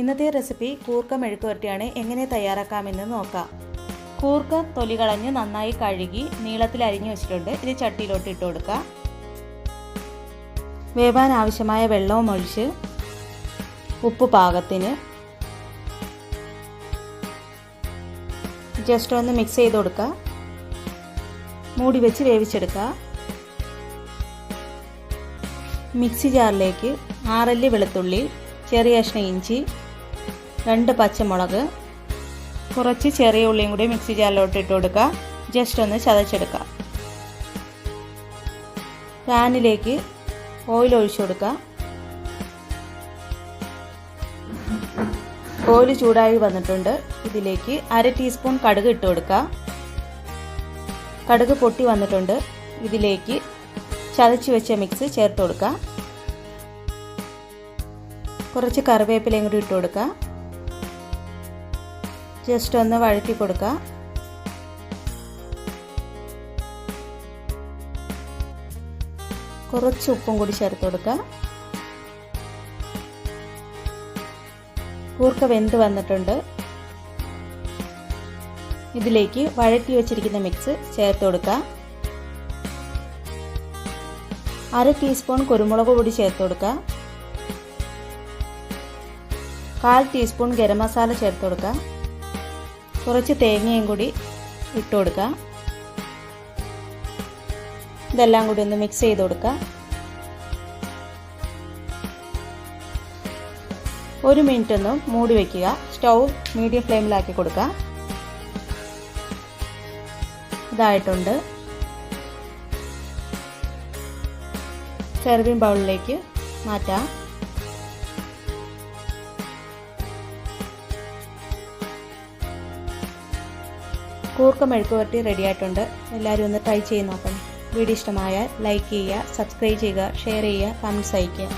ഇന്നത്തെ റെസിപ്പി കൂർക്ക മെഴുക്ക് വരട്ടിയാണ് എങ്ങനെ തയ്യാറാക്കാമെന്ന് നോക്കാം. കൂർക്ക തൊലി കളഞ്ഞ് നന്നായി കഴുകി നീളത്തിൽ അരിഞ്ഞു വെച്ചിട്ടുണ്ട്. ഇത് ചട്ടിയിലോട്ട് ഇട്ട് കൊടുക്കുക വേവാൻ ആവശ്യമായ വെള്ളവും ഒഴിച്ച് ഉപ്പ് പാകത്തിന് ജസ്റ്റ് ഒന്ന് മിക്സ് ചെയ്ത് കൊടുക്കുക. മൂടി വെച്ച് വേവിച്ചെടുക്കുക. മിക്സി ജാറിലേക്ക് ആറല്ലി വെളുത്തുള്ളി ചെറിയ കഷ്ണ ഇഞ്ചി രണ്ട് പച്ചമുളക് കുറച്ച് ചെറിയ ഉള്ളിയും കൂടി മിക്സി ജാറിലോട്ട് ഇട്ട് കൊടുക്കുക. ജസ്റ്റ് ഒന്ന് ചതച്ചെടുക്കുക. പാനിലേക്ക് ഓയിൽ ഒഴിച്ചു കൊടുക്കുക. ഓയിൽ ചൂടായി വന്നിട്ടുണ്ട്. ഇതിലേക്ക് അര ടീസ്പൂൺ കടുക് ഇട്ട് കൊടുക്കുക. കടുക് പൊട്ടി വന്നിട്ടുണ്ട്. ഇതിലേക്ക് ചതച്ച് വെച്ച മിക്സ് ചേർത്ത് കൊടുക്കുക. കുറച്ച് കറിവേപ്പിലയും കൂടി ഇട്ട് കൊടുക്കുക. ജസ്റ്റ് ഒന്ന് വഴറ്റി കൊടുക്കുക കുറച്ച് ഉപ്പും കൂടി ചേർത്ത് കൊടുക്കുക കൂർക്ക വെന്ത് വന്നിട്ടുണ്ട്. ഇതിലേക്ക് വഴറ്റി വെച്ചിരിക്കുന്ന മിക്സ് ചേർത്ത് കൊടുക്കുക അര ടീസ്പൂൺ കുരുമുളക് പൊടി ചേർത്ത് കൊടുക്കുക കാൽ ടീസ്പൂൺ ഗരം മസാല ചേർത്ത് കൊടുക്കുക കുറച്ച് തേങ്ങയും കൂടി ഇട്ട് കൊടുക്കുക. ഇതെല്ലാം കൂടി ഒന്ന് മിക്സ് ചെയ്ത് കൊടുക്കുക. ഒരു മിനിറ്റ് ഒന്ന് മൂടി വയ്ക്കുക സ്റ്റൗ മീഡിയം ഫ്ലെയിമിലാക്കി കൊടുക്കുക. ഇതായിട്ടുണ്ട്. സെർവിങ് ബൗളിലേക്ക് മാറ്റാം. കൂർക്ക മെഴുക്ക് പുരട്ടി റെഡി ആയിട്ടുണ്ട് എല്ലാവരും ഒന്ന് ട്രൈ ചെയ്ത് നോക്കണം. വീഡിയോ ഇഷ്ടമായാൽ ലൈക്ക് ചെയ്യുക സബ്സ്ക്രൈബ് ചെയ്യുക ഷെയർ ചെയ്യുക കമന്റ്സ് അയയ്ക്കുക.